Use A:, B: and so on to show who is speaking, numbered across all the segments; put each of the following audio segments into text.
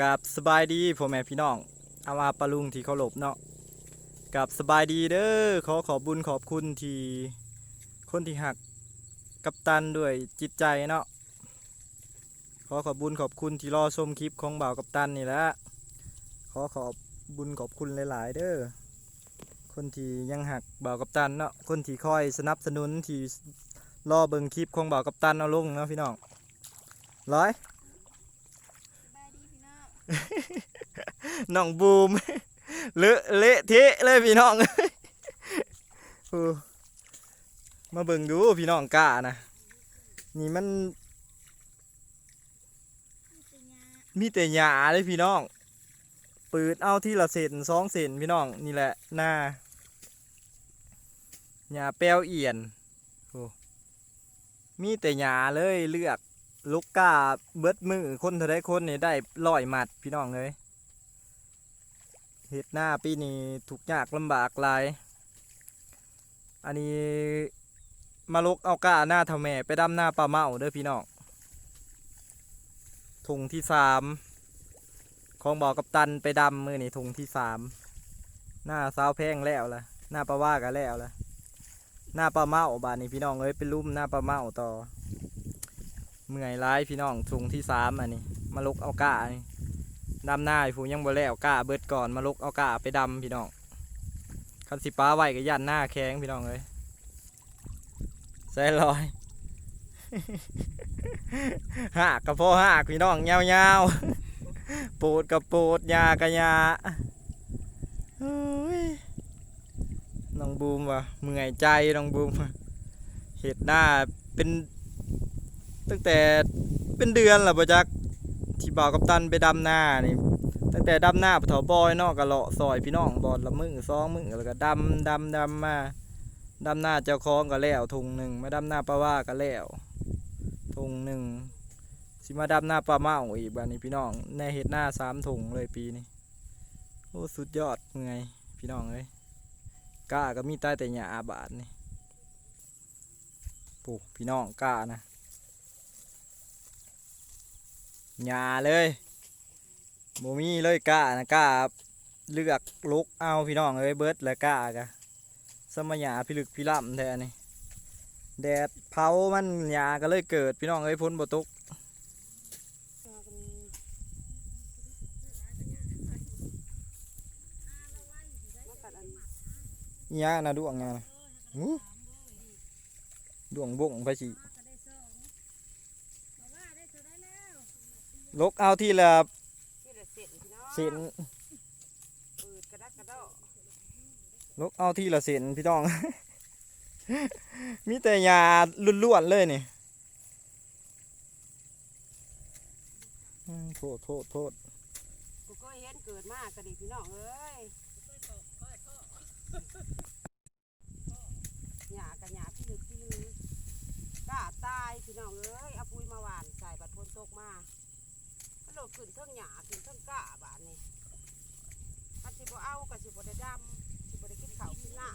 A: กับสบายดีพ่อแม่พี่น้องอามาปะลุงที่เคารพเนาะกับสบายดีเด้อขอขอบบุญขอบคุณที่คนที่หักกับตันด้วยจิตใจเนาะขอขอบบุญขอบคุณที่รอชมคลิปของบ่าวกับตันนี่แหละขอขอบบุญขอบคุณหลายๆ เด้อคนที่ยังหักบ่าวกับตันเนาะคนที่คอยสนับสนุนที่รอเบิ่งคลิปของบ่าวกับตันเอาลงเนาะพี่น้องร้อย
B: บายดีพี่น้อง
A: น้องบูมเลอะเละเทะเลยพี่น้องมาเบิ่งดูพี่น้องกล้านะนี่มัน
B: มีแต่
A: หญ้าเลยพี่น้องปืดเอาที่ละเศษสองเศษพี่น้องนี่แหละหน้าหญ้าแป้วเอียนมีแต่หญ้าเลยเลือกลูกกาเบิดมือคนเท่าไดคนนี่ได้ร้อยหมัดพี่น้องเลย เฮ็ดหน้าปีนี้ทุกยากลำบากหลาย อันนี้มาลกเอาก้าหน้าเท่าแม่ไปดำหน้าปลาเมาเด้อพี่น้องถุงที่สามของบอกกับตันไปดำมือนี่ถุงที่สามหน้าสาวแพงแล้วล่ะหน้าปลาว่ากันแล้วล่ะหน้าปลาเมาบานนี้พี่น้องเอ้ยเป็นลุ่มหน้าปลาเมาต่อเมื่อยร้ายพี่น้องถุงที่สามอันนี้มาลกเอาก้านี่ ดำหน้าผู้ยังบ่แล้วก้าเบิดก่อนมาลกเอาก้าไปดำพี่น้องคันสิป้าไว้ก็ยันหน้าแข้งพี่น้องเอ้ยใส่ลอยหักกับพ่อหักพี่น้องยาวๆปูดกับปูดยากับยาเฮ้ยน้องบูมว่ะเมื่อยใจน้องบูมเห็ดหน้าเป็นตั้งแต่เป็นเดือนและบ่จัก ที่บ่าวกับตันไปดำหน้านี่ตั้งแต่ดำหน้าปะเถาบอยเนอกกะเลาะซอยพี่น้องบอดละมือสองมือแล้วก็ดำดำดำมาดำหน้าเจ้าของก็แล้วทุงหนึ่งมาดำหน้าปลาว่าก็แล้วถุงหนึ่งสิมาดำหน้าปลาเมาอีกบ้านนี้พี่น้องในเห็ดหน้าสามถุงเลยปีนี้โอ้สุดยอดเมื่อยพี่น้องเอ้ยก้าก็มีใต้แต่หญ้าบาทนี่ปูพี่น้องก้านะ หญ้าเลยโมมีเลยกล้านะกล้าเลือกลุกเอาพี่น้องเอ้ยเบิร์ดและกล้ากะสมัยหญ้าพิลึกพิล่ำแท้นี่แดดเผามันหยาก็เลยเกิดพี่น้องเอ้ยพ้นบ่ตก
B: ตัวกัน
A: หยานะดวงงานะหูดวงบ่งไปสิ ลกเอาที่ละ
B: ที่ละเศษพี่น้อง
A: เส้น
B: ปืดกระดักกระดอ
A: ลกเอาที่ละเส้นพี่น้อง มีแต่หยาล้วนๆเลยนี่อืมโทษโทษโทษ
B: กูก็เห็นเกิดมากกระดิพี่น้องเอ้ยหยากระหยาพี่ลึกพี่ลือกล้าตายพี่น้องเอ้ยเอาปุยมาหวานใส่บัดพนตกมา ก็โดขึ้นเทิงหยาขึ้นเทิงก้าบานนี่มันสิบ่เอากับสิบ่ได้ดำสิบ่ได้กินข้าวกินน้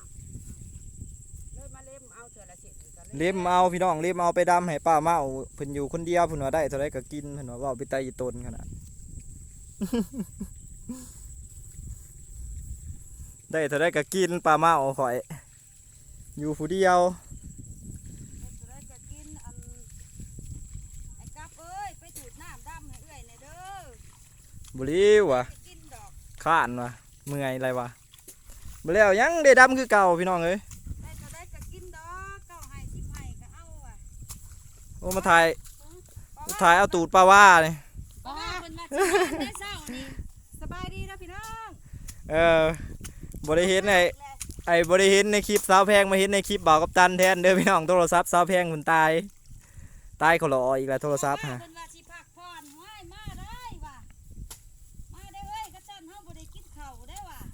B: ำเลยมาเล่มเอาเถื่อละเศษก็ย
A: เล็มเอาพี่น้องเล็มเอาไปดำให้ป้าเมาเพิ่นอยู่คนเดียวเพิ่นว่าได้เท่าไรก็กินเพิ่นว่าเว้าไปไตอีตนขนาด ได้เท่าไรก็กินปลาเมาข่อย อยู่ผู้เดียว
B: เฮ็ดจะได้จะกินอันไอ้กับเอ้ยไปถูดน้ำดำให้เอ้อยในเด้อ
A: บุรีวะ
B: จะกินดอก
A: ข้านวะเมื่อยอะไรวะบ่แล้วยังได้ดำคือเก่าพี่น้องเอ้ย
B: ได้จะได้จะกินดอกเก้าให้สิบให้ก็เอาอะ
A: โอ้มาถ่ายมาถ่ายเอาตูดปลาว่านี่
B: ป้าเป็นมาสิได้เศร้านี่สบายดีนะพี่น้อง
A: เออบ่ได้เห็นไอ้ไอ้บ่ได้เห็นในคลิปสาวแพงมาเห็นในคลิปบ่าวกับตันแทนเด้อพี่น้องโทรศัพท์สาวแพงเพิ่นตายตายเขาหลออีกแล้วโทรศัพท์ฮะ
B: เป็นว่าสิพักผ่อนห้วยมาได้ว่ะมาได้เอ้ยก็จันเฮาบ่ได้กินข้าว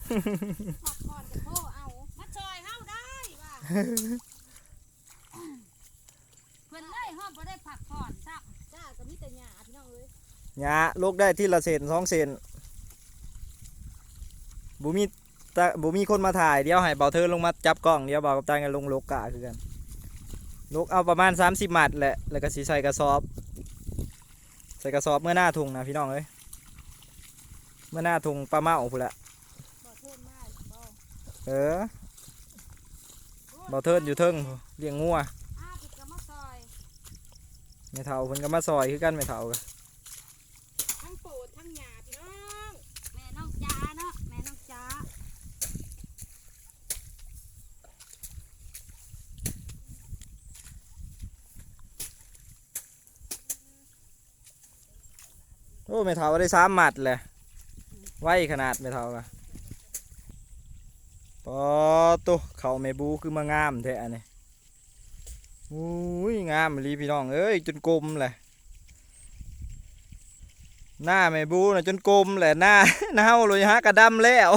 B: ได้ว่ะพักผ่อนกับพ่อเอามาซอยเฮาได้ว่ะเพิ่นเลยเฮาบ่ได้พักผ่อนซักจ้าก็มีแต่หญ้าพี่น้องเอ้ย
A: หยาลูกได้ที่ละเซนสองเซนบุมีตะบุมีคนมาถ่ายเดี๋ยวให้เบาเธอลงมาจับกล้องเดี๋ยวเบากับตังกันลงโลกกะคือกันลูกเอาประมาณ 30หมัดแหละแล้วก็สีใส่กระสอบ ใส่กระสอบเมื่อหน้าถุงนะพี่น้องเอ้ยเมื่อหน้าทุงปลาเมาพุ่นละ
C: เอ
A: อบ่เทิดอยู่เทิงพู้นเลี้ยงงัว
B: อ้าผิดกับมาซอย
A: แม่เฒ่าเพิ่นก็มาซอยคือกันแม่เฒ่าก็
C: ทั้งโปดทั้งหยาพี่น้อง
B: แม่น้องจ้าเนาะแม่น้องจ้า
A: โอ้แม่เฒ่าได้สามหมัดเลยไวขนาดแม่เฒ่าก็ ปอตุเขาแม่บูคือมางามแท้นนี้อุ้ยงามอีหลีพี่น้องเอ้ยจนกลมเลยหน้าแม่บูนะจนกลมแหละหน้าหน้าเลยฮะกระดำแล้ว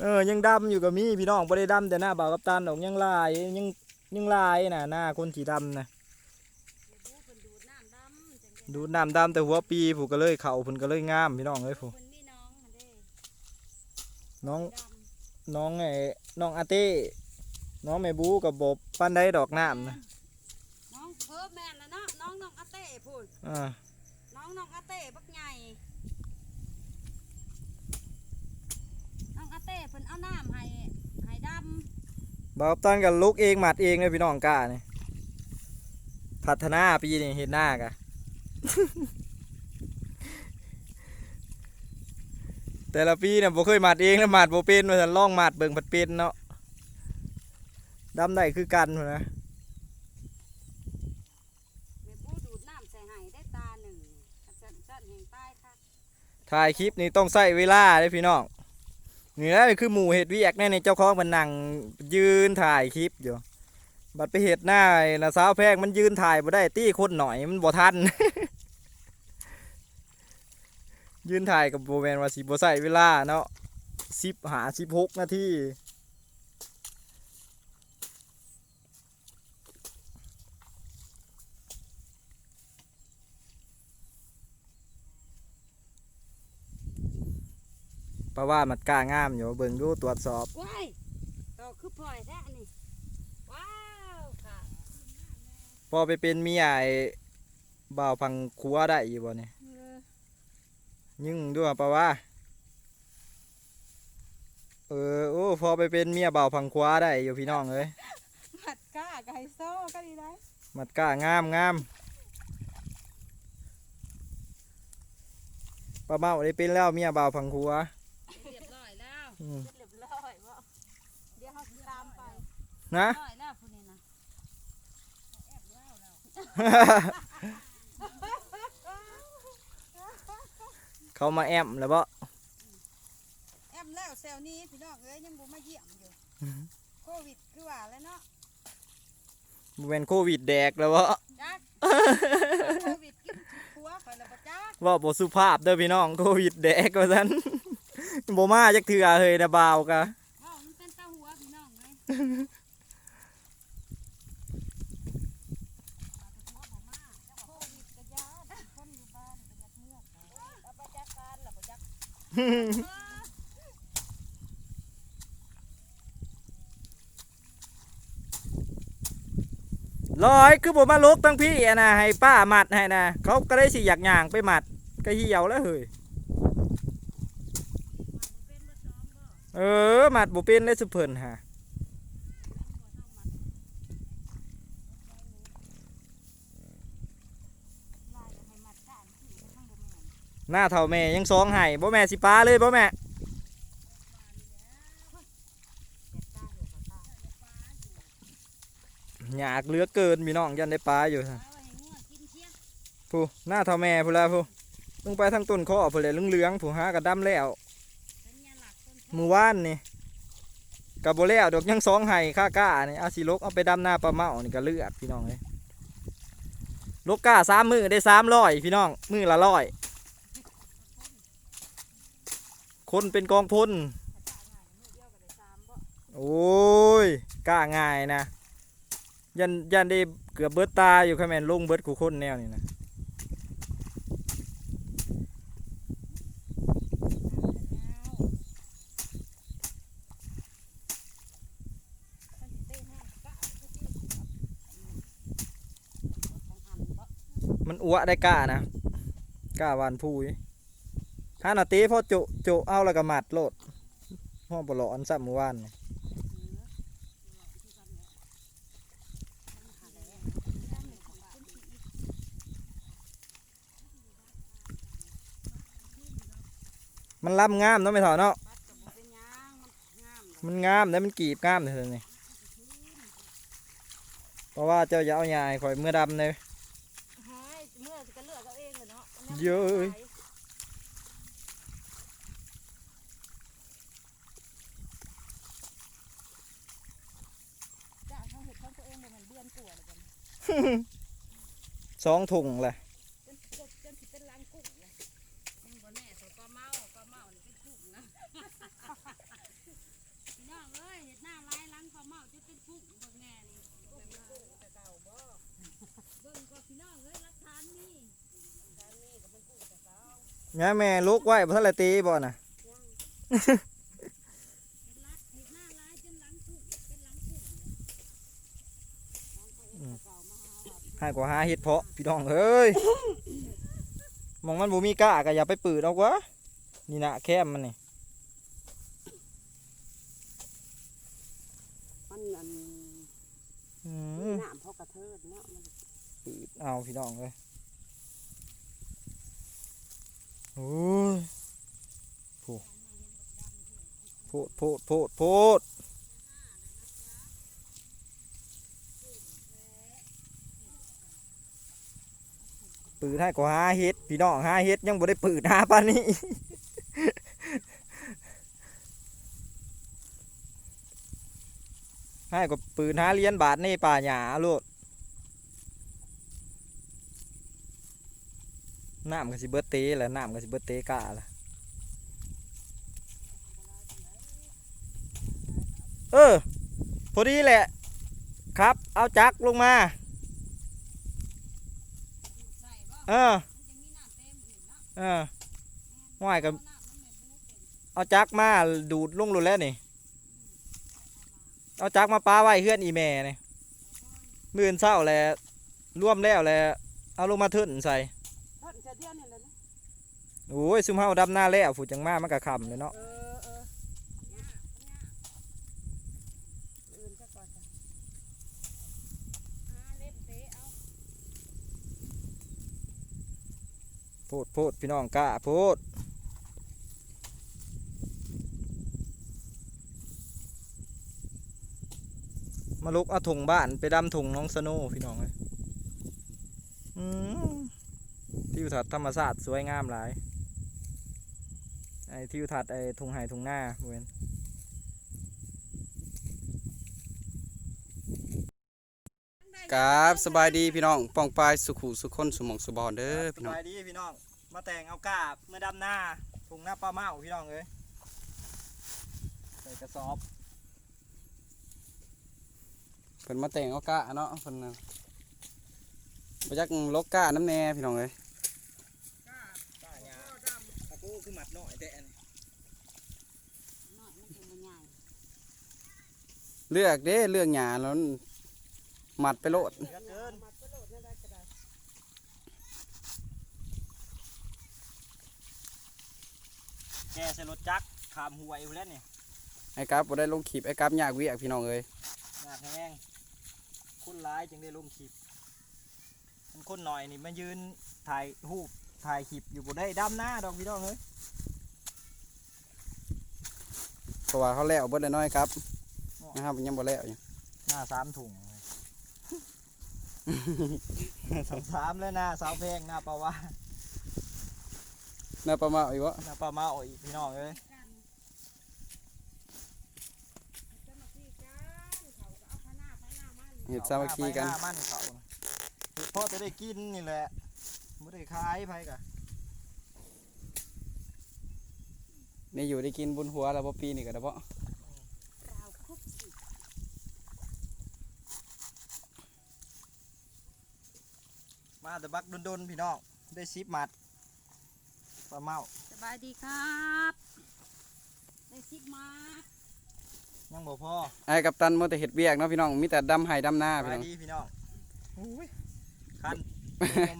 A: เออยังดำอยู่กับมีพี่น้องบ่ได้ดำแต่หน้าบ่าวกับตันดอกยังลายยังยังลายน่ะหน้าคนสีดำนะ
B: ดูน้ำดำ
A: แต่หัวปีผูกก็เลยเขาเพิ่นก็เลยงามพี่น้องเอ้ยผู
B: เพิ่นมีน้องหั่นเด้
A: น้อง
B: ดำ
A: น้องไอ้น้องอาเต้น้องแม่บูกับบบปันได้ดอกน้ำนะ
B: น้องเพิ่มแม่นแล้วเนาะน้องน้องอาเต้พูด
A: อ่า
B: น้องน้องอาเต้บักใหญ่น้องอาเต้เพิ่นเอาน้ำให้ให้ด
A: บ่าวกับตันกับลูกเองหมัดเองเลยพี่น้องกล้านี่พัฒนาปีนี้เห็นหน้ากะ แต่ละปีเนี่ยบ่เคยหมัดเองแล้วหมัดบ่เป็นว่าซั่นลองหมัดเบิ่งผัดเป็นเนาะดำได้คือกันพุ่นนะำ
B: แม่ผู้ดูดน้ำใส่ให้ได้ตาหนึ่งจันจันแห่งใต้ค่ะ
A: ถ่ายคลิปนี้ต้องใช้เวลาเด้อพี่น้องนี่แหละคือหมู่เฮ็ดเวียกแน่ในเจ้าของมันนั่งยืนถ่ายคลิปอยู่ บัดไปเฮ็ดหน้าไอ้นะสาวแพงมันยืนถ่ายบ่ได้ตี้คนหน่อยมันบ่ทัน ยืนถ่ายกับโบแมนว่าสิบ่ใช้เวลาเนาะสิบหาสิบหกนาทีเพราะว่ามันกล้างามอยู่เบิ่งดูตรวจสอบ
B: ว้ายต่อคือปล่อยแท้นี่ว้าวค่ะ
A: พอไปเป็นเมียไอ้บ่าวพังครัวได้อยู่บ่เนี่ย
C: เออ
A: ยิ่งด้วยปะว่าเออโอ้พอไปเป็นเมียบ่าวพังคว้าได้อยู่พี่น้องเอ้ย
C: หมัดก้าไก่โซ่ก็ดีได้
A: มัดกล้างามงามป้าเมาได้เป็นแล้วเมียบ่าวพังครัว
B: เรียบร้อยแล้ว
A: อืม
B: เรียบร้อยบ่เดี๋ยวเขาสิตามไป
A: นะ
B: ร้อยแล้วผู้นี้นะ
A: เขามาแอมแล้วบ่
C: แอมแล้วเซลนี้พี่น้องเอ้ยยังบ่มาเยี่ยมอยู่โควิดคือว่าแล้วเนาะ
A: บ่แม่นโควิดแดกแล้วบ่
C: จักโควิดกินผัวข่อยแล้วบ่จัก
A: ว่าบ่สุภาพเด้อพี่น้องโควิดแดกว่าซั่นบ่มาจักเทื่อเฮ้ยนะบ่าวกะ
B: ว้าวมันเป็นตาหัวพี่น้องเลย
C: โควิดก็ยาคนอยู่บ้านก็อยากเมื่อกเอาไปจักการแล้วบ่จั
A: ลอยคือผมมาลกตั้งพี่อะนะให้ป้าหมัดให้นะเขาก็ได้สิอยากย่างไปหมัดก็เหี่ยวแล้วเฮ้ยเออหมัดบ่เป็นได้สุเพิ่นฮะ
B: ลายให้มัดก้านที่ข้างบ่แม่น
A: หน้าเท่าแม่ยังสองให้บ่แม่สิป้าเลยบ่แม่อยากเลือเกินพี่น้องยันได้ปลาอยู่ฮะผู้หน้าเท่าแม่ผู้ละผู้ลงไปทางต้นข้อผู้เลยเหลืองๆผู้หากระดำแล้วมือว่านนี่กับโบแล้วดอกยังสองไห้ค่าก้านี่อาสิลกเอาไปดำหน้าปลาเมานี่ก็เลือดพี่น้องเลยลกก้าสามมือได้สามร้อยพี่น้องมือละร้อย คนเป็นกองพล
B: เดียวกัน
A: โอ้ยกล้าง่ายนะ ยันยันได้เกือบเบิดตาอยู่แค่แมนลงเบิดขู่คนแนวนี่นะมันอ้วได้กล้านะกล้าวานพูย ห้านาทีพอจุจุเอาแล้วก็หมัดโลดห้องบ่หลอนซ้ำเมื่อวานนี่มันล่ำงามเนาะไม่ถอดเนาะ
B: บัดกับเป็นหยังมันงามเลย
A: มันงามแล้วมันกีบงามเลยนี่เพราะว่าเจ้าอย่าเอายายข่อยเมื่อดำเลย
C: หายเมื่อก็เลือกเอาเองเลยเนาะ
A: เยอะเอ้ย
C: จ้างเขาเห็ดของตัวเองบ่แมันเดือนกว่าเลยกัน
A: สองถุงเลย
C: จนจนจนสิเป็นรังกุ้งเลย
B: ยังบ่แน่ตัวปลาเมาปลาเมานี่เป็นกุ้งนะ พี่น้ องเอ้ยเห็ดหน้าลายหลังปลาเมาจะเป็นกุ้งเบิ่งแน่นี่เบิ่งกุ้งแต่เก่าบ่เบิ่งก็พี่น้องเอ้ยรักฐานนี่ฐานนี่ก็เป็นกุ้งแต่เก่า
A: แม่แม่ลูกไว้เพราะอะไรตีบ่น่ะ
B: ยังเห็ดรักเห็ดหน้าลายจนหลังกุ้งเป็นหลังกุ้งเลยหลังตัวเองแต่เก่ามาหาว่า
A: ให้กว่าหาเห็ดเพาะพี่น้องเอ้ยมองมันบ่มีกล้าก็อย่าไปปืดเอาวะนี่นะแคมมันนี่
B: มันอัน
A: อื
B: มี
A: ม
B: น้ำพอกระเทิดเนาะมัน
A: ปืดเอาพี่น้องเลยโอ้ยโพดโพดโพดโพด ปืดให้กว่าหาเห็ดพี่น้องหาเห็ดยังบ่ได้ปืดหาปานนี้ให้ก็ปืนหาเหรียญบาทในป่าหญ้าโลดน้ำก็สิเบิดเตแหละน้ำก็สิเบิดเตกะละเออพอดีแหละ ครับ เอาจักรลงมา
B: ใส่บ่
A: เออ
B: มันจะมีน้ำเต็มอื่นเนาะ
A: เออห่วยกับ
B: เอาน้ำมันไม่บูเป็น
A: เอาจักรมาดูดลงรุแล้วนี่ เอาจักรมาป้าไว้เฮือนอีแม่นี่มื่อนเศร้าแล้วร่วมแล้วแล้วเอาลงมาทึ่นใส่
B: เพิ่นจะเดือนนี่แหละนะ
A: โอ้ยซุมเฮาดำหน้าแล้วผู้จังมามันก็คำเลยเนาะ
B: เออเออเนี่ยเนี่ยอื่นจะก่อนจ้ะอ่าเล่นเตะเอา
A: โพดโพดพี่น้องกะโพดมาลุกเอาถุงบ้านไปดำถุงน้องสโนุพี่น้องเลยอืมทิวทัศน์ธรรมศาสตร์สวยงามหลาย ไอ้ทิวทัศน์ไอ้ถุงหายถุงหน้าเว้น
D: ครับสบายดีพี่น้องปองปลายสุขุสุขคนสมองสุบอนเด้อ
A: ส
D: พี่น้อง
A: บายดีพี่น้อง มาแต่งเอากาบเมื่อดำหน้าถุงหน้าปลาเมาพี่น้องเลยใส่กระสอบ
D: เพิ่นมาแต่งเอากะเนาะเพิ่นน่ะบ่จักลกกะน้ำแน่พี่น้องเอ้ย
A: ป้าหยาตะกูคือหมัดหน่อยแต่อัน
B: หน่อยมันเป็นมันใหญ่
D: เลือกเด้เลือกหญ้าแล้วมัน หมัดไปโลด
A: เยอะเกิน
B: มาตะโลดนั่นได้ก็ได้
A: แกใส่รถจักรขามหัวอยู่แล้วนี่
D: ไอ้กับบ่ได้ลงคลิปไอ้กับยากเวียกพี่น้องเอ้ย
A: หนักแห้งคนร้ายจึงได้ลงคลิปมันคนหน่อยนี่มายืนถ่ายรูปถ่ายคลิปอยู่บ่ได้ดำหน้าดอกพี่น้องเอ้ย
D: เพราะว่าเขาแล้วเบิดแล้วน้อยครับนะครับยังบ่แล้วอยู่
A: หน้าสามถุงเลย สามสามแล้วหน้าสาวแพงหน้าปลาวา
D: น่าประมาณอีกบ่
A: หน้าปลาเมาอีกพี่น้องเอ้ย
B: เจ้าหน้าที่กันเขาก็เอาพน้าไปหน้ามัน
D: เฮ็ดสามัคคีกัน
A: เอาหาไปหามันเขาน่ะเพราะจะได้กินนี่แหละไม่ได้ขายไผกะ
D: นี่อยู่ได้กินบุญหัวแล้วบ่ปีนี่ก็ได้บ่
B: ราวครบสิ
A: มาแต่บักดนๆพี่น้องได้ซิปมัดปลาเมา
B: สบายดีครับ ได้สิบมา
A: ยังบ่พอ
D: ไอ้กัปตันมัวแต่เฮ็ดเวียกเนาะพี่น้องมีแต่ดำไห้ดำหน้า
A: ไป
D: พี่น้อง
A: ดีพี่น้องอุ้ยคัน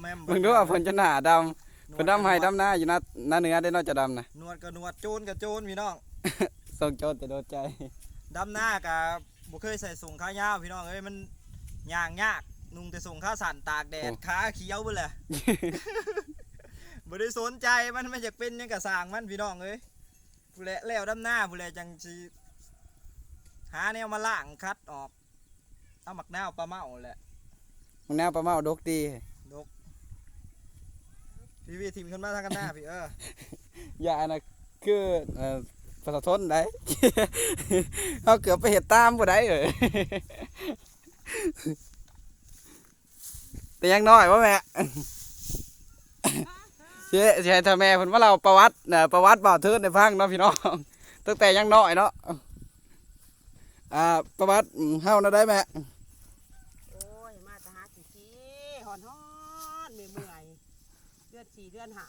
A: แม่ม
D: เบิ่งดูว่าเพิ่นจะหน้าด
A: หว
D: เพิ่นดำให้ดำหน้าอยู่หน้าหน้าเหนือได้เนอกจะดำนะ
A: หนวดกับหนวดโจนกับโจนพี่น้อง
D: ส่งโจรแต่โดนใจ
A: ดำหน้ากับบ่เคยใส่ส่งขายาวพี่น้องเอ้ยมันย่างยาก นุ่งแต่ส่งขาสั่นตากแดดขาเขียวเบิ่เลยบ่ได้สนใจมันมันอยากเป็นหยังก็สร้างมันพี่น้องเอ้ยผู้แลแล้วดำหน้าผู้แลจังสิหาแนวมาล้างคัดออกเอาหมักนาวปลาเมาแหละ
D: มึงแนวปลาเมาดกดี
A: ดกพี่พี่ทีมขึ้นมาทางกันหน้า พี่เออ
D: อย่านะคือเอ่อประสาทนได้ เขาเกือบไปเห็ดตามบ่ได้เอ้ย แต่ยังน้อยว่าแม่เสียเสียถ้าแม่เพิ่นว่าเราประวัติเอ่อประวัติบ่าวเทิดในฟังเนาะพี่น้องตั้งแต่ยังน้อยเนาะอ่าประวัติอืมเฮานะได้แม่
B: โอ้ยมาแตหากี่ทีหอนฮอนเมื่อยเมื่อยเดือนสี่เดือนหา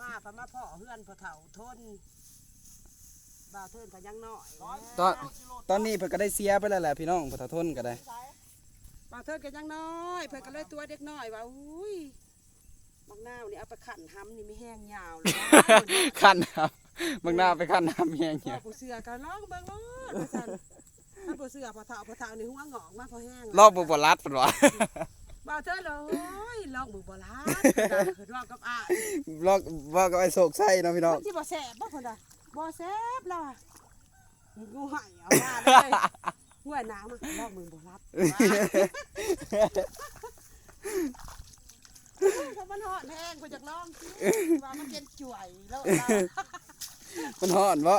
B: มาพะมาพ่อเฮือนพ่อเฒ่าทนบ่าวเทินก็ยังน้อย
D: ตอนตอนนี้เพิ่นก็ได้เสียไปแล้วแหละพี่น้องประสาทนก็ได้
B: บ่าวเทินก็ยังน้อย เพิ่นก็เลยตัวเด็กน้อยว่าอุ้ยมักนาวนี่เอาไปขันห้ำนี่ไม่แห้งยาวเลย
D: ขั้นครับมึงหน้าไปขั้นน้ำเฮีย
B: พ่
D: เงี้
B: อยผู้เสือก็ร้องเบิ่งโลดว่าซั่นถ้าผู้เสือพ่อเฒ่าพ่อเฒ่านี่หัวงอกมาพอแห้ง
D: รอบบุบรัดปะวะ
B: บ่าวเทินเลยโอ้ยลองบึกบ่ลาดคือว่ากับอ้าย
D: รอบว่าก็ไอ้โศกไส้เนาะพี่น้อง
B: มันสิบ่แซ่บบ่คนน่ะบ่แซ่บล่ะงูใหายเอามาเลย หัวหน้ำมาลอกมือบ่รับถ้ามันหอดแห้งกูจะลองสิว่ามันเป็นจ่วยแล้วล่ะ
D: มันห่อนวะ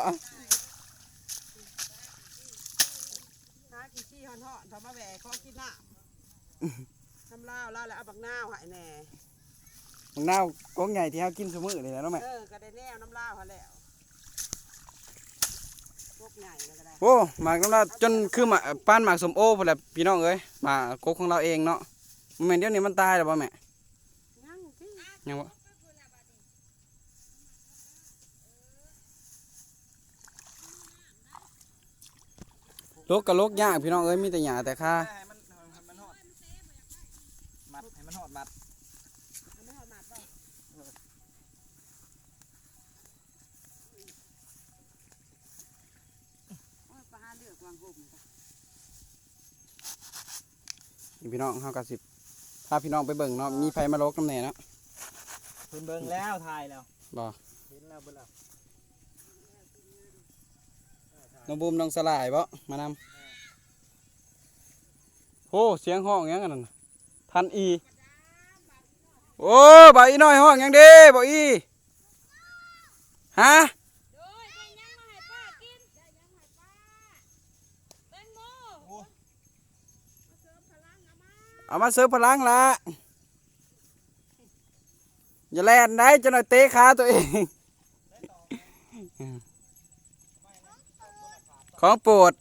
B: หากี่ขี้หอนหอนๆทำมาแหวกขอกินน้ำน้ำลาวลาวแล้วเอาบักนาวใหายแหน่
D: มึงหน้าวกงใหญ่ที่เขากินสมือเลยนะน้องแม่
B: เออก็ได้แนวน้ำลาวหาแล้วพวกใหญ่แล้วก็ได้
D: โอ้หมากน้ำลาดจนคือหมากป้านหมากสมโอพอแหละพี่น้องเอ้ยหมากกกของเราเองเนาะมันแม่นเดี๋ยวนี้มันตายแล้วป่ะแม่
B: ยังสิ
D: ยังวะลกกับลกยากพี่น้องเอ้ยมีแต่หญ้าแต่ค่า
A: ให้มันให้มันหอดมัดให้มันหอดมัด
B: มันไม่หอดหมากบ่โอ้ยปลาเลือกวางห่มจ้ะ
D: นี่พี่น้องเฮากับสิพาพี่น้องไปเบิ่งเนาะมีไฟมาลกน้ำแหน่เนาะ
A: เพิ่นเบิ่งแล้วถ่ายแล้ว
D: บ่
A: เห็นแล้วเบิ่งแล้ว
D: น้องบูมน้องสลายบ่มานำโอ้เสียงห้องหยังกันนั่นน่ะทันอีโอ้บ่าวอีน้อยห้องหยังเด้บ่าวอีฮะ
C: โดยได้ยังมาให้ป้ากินได้ยังมาให้ป้าแตงโม
A: โอ้
D: เอามาเสิร์ฟพลังละอย่าแล่นได้จะหน่อยเตะขาตัวเอง ของโปรด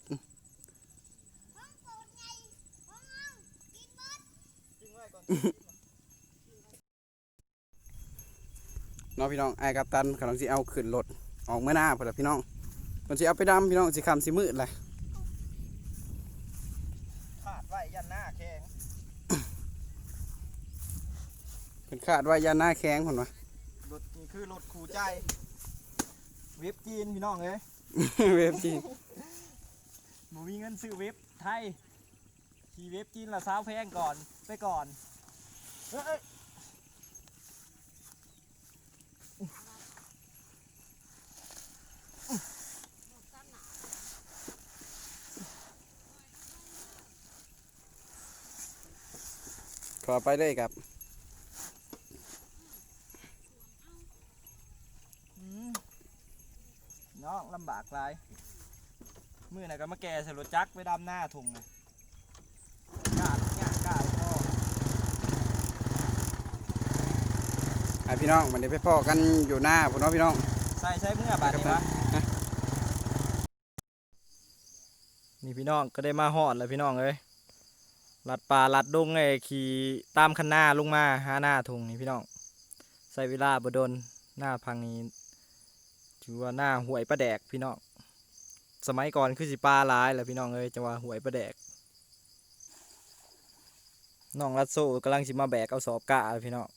D: น้องพี่น้องไอ้กัปตันกำลังสิเอาขึ้นรถออกเมื่อหน้าพอแล้วพี่น้องมันสิเอาไปดำพี่น้องสิคำสิมืดเลย
A: ขาดไว้ยันหน้าแข็ง
D: เป็นคาดว่ายาหน้าแข้งผนวะ
A: รถนี่คือรถคู่ใจ เว็บจีนพี่น้องเอ้ย
D: เว็บจีน
A: บ่มีเงินซื้อเว็บไทยขี่เว็บจีนละสาวแพงก่อนไปก่อนเอ้ยเอ้ย
D: ขอไปเลยครับ
A: อืมน้องลำบาก หลาย มือไหนก็มาแก่ใส่รถจักรไปดำหน้าถุงเลยกล้าลูกยากกล้าลูกพ่อ
D: อะพี่น้องมันเดี๋ยวไปพ่อกันอยู่หน้าพุ่นเนาะพี่น้อง
A: ใส่ใช้เมื่อบาดนี้วะนี่พี่น้องก็ได้มาหอดแล้วพี่น้องเอ้ยลัดป่าลัดดงไอ้ขี่ตามคันหน้าลงมาหาหน้าถุงนี่พี่น้องใส่เวลาบดนหน้าพังนี้ ถือว่าหน้าหวยประแดกพี่น้องสมัยก่อนคือสิปลาหลายแหละพี่น้องเอ้ยจังหวะาหวยประแดกน้องรัดโซ่กำลังสิมาแบกเอาสอบกะพี่น้อง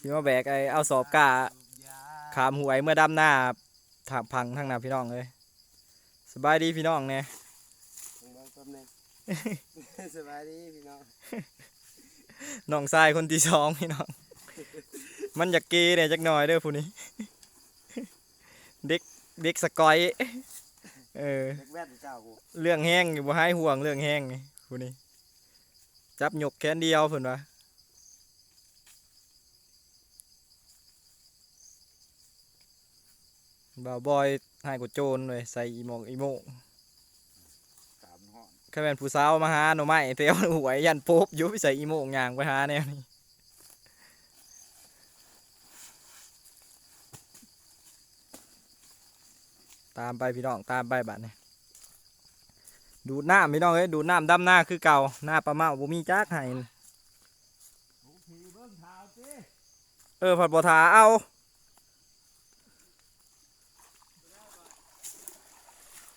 A: สิมาแบกไอ้เอาสอบกะขามห่วยเมื่อดำหน้าถาพังทั้งน้าพี่น้องเลยสบายดีพี่น้องเนี่ย
D: สบายดีพี่น้อง
A: น้องทรายคนที่สองพี่น้อง มันอยากเกเนี่ยจักหน่อยเด้อผู้นี้ เด็กเด็กสกอย เออ
D: เด็กแว่นเจ้ากู
A: เรื่องแห้งอยู่บ่ให้ห่วงเรื่องแห้งนี่ผู้นี้ จับหยกแค่นเดียวเพิ่นว่าบ่าวบอยให้กูโจรเลยใส่อีโมงอีโมง
D: สามห้อง
A: แค่เป็นผู้สาวมาหาหน่อไม้เตียวหวยยันโป๊บอยู่ไปใส่อีโมงยางไปหาแนวนี้ ตามไปพี่น้องตามไปบัดนี้ดูดน้ำพี่น้องเอ้ยดูดน้ำดำหน้าคือเก่าหน้าปลาเมาบ่มีจักให้เออผัดบ่ทาเอา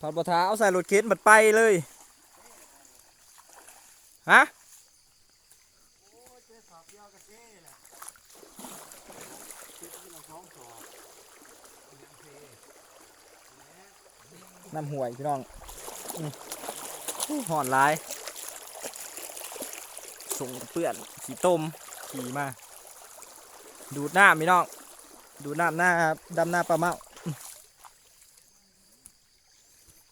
A: ผัดบ่ทาเอาใส่รถเข็นบัดไปเลยฮะ น้ำห่วยพี่น้องอืมอู้หอนลายส่งเปื่อนขี่ต้มขี่มา ดูดน้ำพี่น้อง ดูดน้ำหน้าดำหน้าปลาเมาอืม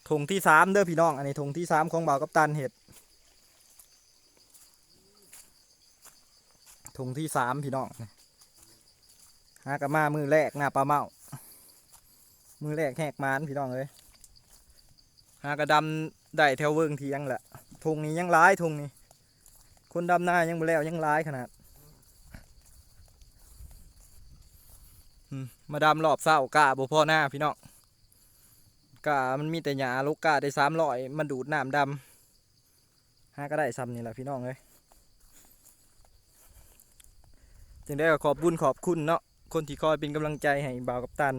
A: ธงที่สามเด้อพี่น้อง อันนี้ธงที่สามของบ่าวกัปตันเห็ดธงที่สามพี่น้องหากะมามือแรกหน้าปลาเมา มือแรกแหกมานพี่น้องเลย หากระดำได้แถวเวิงเทียงแหละทงนี้ยังร้ายทงนี้ คนดำหน้ายังบ่แล้วยังร้ายขนาดมาดำรอบเศร้ากะบ่พอหน้าพี่น้องกะมันมีแต่หญ้าลูกกะได้สามร้อยมันดูดน้ำดำหาก็ได้ซ้ำนี่แหละพี่น้องเลยจึงได้ขอบบุญขอบคุณเนาะคนที่คอยเป็นกำลังใจให้บ่าวกับตัน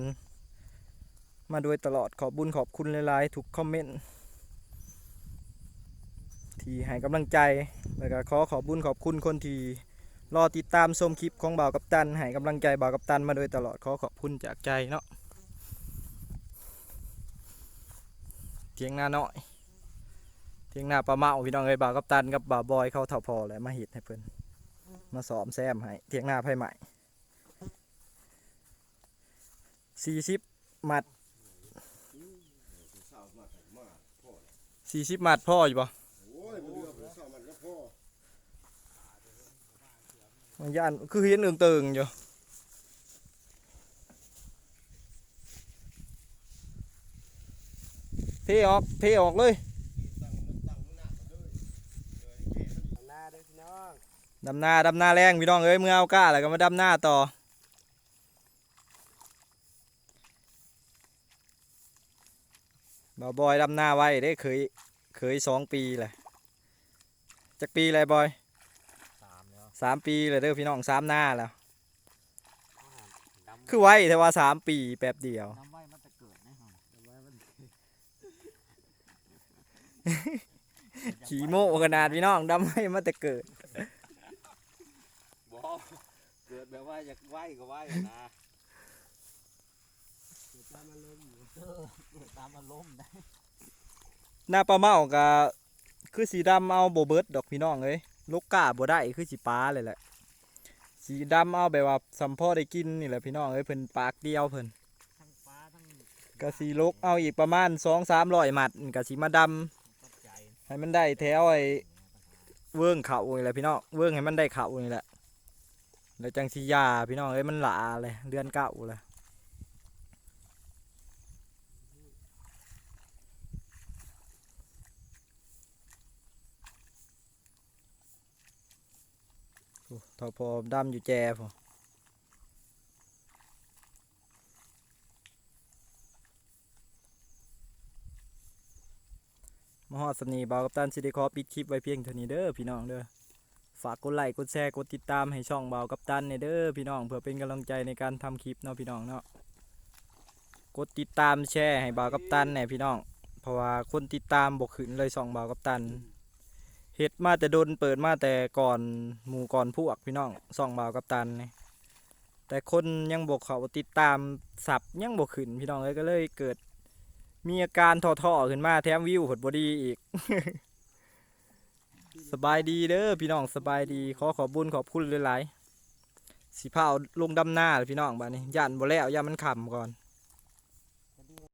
A: มาโดยตลอดขอบบุญขอบคุณหลายๆทุกคอมเมนต์ที่ให้กำลังใจ แล้วก็ขอขอบบุญขอบคุณคนที่รอติดตามชมคลิปของบ่าวกับตันให้กำลังใจบ่าวกับตันมาโดยตลอดขอขอบคุณจากใจเนาะเทียงหน้าน้อยเทียงหน้าปลาเมาพี่น้องเอ้ยบ่าวกับตันกับบ่าวบอยเขาเท่าพอแล้วมาเห็ดให้เพิ่นมาสอมแซมให้เทียงหน้าไพ่ใหม่สี่สิบมัด สี่สิบมัดพ่ออยู่ปะ
E: ยมันยันก็พ่อ
A: มันย่านคือเห็นเอิงเติงอยู่เทออกเทออกเลย
D: หน้าเด้อพี่น้อง
A: ดำหน้าดำหน้าแรงพี่น้องเอ้ยเมื่อเอาก้าแล้วก็มาดำหน้าต่อ บ่าวบอยดำหน้าไว้ได้เคยเคยสองปีแหละจักปีเลยบอย
D: สามแล้ว
A: สามปีเลยเด้อพี่น้องสามหน้าแล้ว คือไว้แต่ว่าสามปีแป๊บเดียว
D: น้ำไว้มันจะเกิดแน่นอนน้ำไว้มัน
A: ขี่โม่ขนาดพี่น้องดำให้มาแต่เกิด
D: บ่เกิดแบบว่าอยากไหวก็ไหวนะ เกิดตามอารมณ์เออเกิดตามอารมณ์ได้
A: หน้าปลาเมาก็คือสีดำเอาโบเบิร์ดดอกพี่น้องเลยลูกกาบ่ได้คือสีป้าเลยแหละ สีดำเอาแบบว่าสัมพ่อได้กินนี่แหละพี่น้องเอ้ยเพิ่นปากเดียวเพิ่น
D: ทั้งฟ้าทั้ง
A: ก็สีลกเอาอีกประมาณสองสามร้อยหมัดก็สีมาด
D: ปัจจัยำ
A: ให้มันได้แถวไอ้เวิ้งเข่านี่แหละพี่น้องเวิ้งให้มันได้เข่านี่แหละแล้วจังสียาพี่น้องเอ้ยมันหลาเลยเดือนเก้าเลย ทอพอดำอยู่แจพอมาฮอดสนีบาวกับตันสิได้ขอปิดคลิปไว้เพียงเท่านี้เด้อพี่น้องเด้อฝากกดไลค์กดแชร์กดติดตามให้ช่องบาวกับตันเนี่ยเด้อพี่น้องเพื่อเป็นกำลังใจในการทำคลิปเนาะพี่น้องเนาะกดติดตามแชร์ให้บาวกับตันเนี่ยพี่น้อง เพราะว่าคนติดตามบกขึ้นเลยช่องบาวกับตัน เฮ็ดมาแต่โดนเปิดมาแต่ก่อนหมู่ก่อนพวกพี่น้องส่องบ่าวกับตันนี่แต่คนยังบกเขาติดตามสับยังบกขึ้นพี่น้องเลยก็เลยเกิด มีอาการท้อๆขึ้นมาแถมวิวผดบดีอีก สบายดีเด้อพี่น้องสบายดีขอขอบบุญขอบคุณหลายๆสิพาเอาลงดำหน้าเลยพี่น้องบ้านนี้ย่านบ่แล้วย่ามันขำก่อน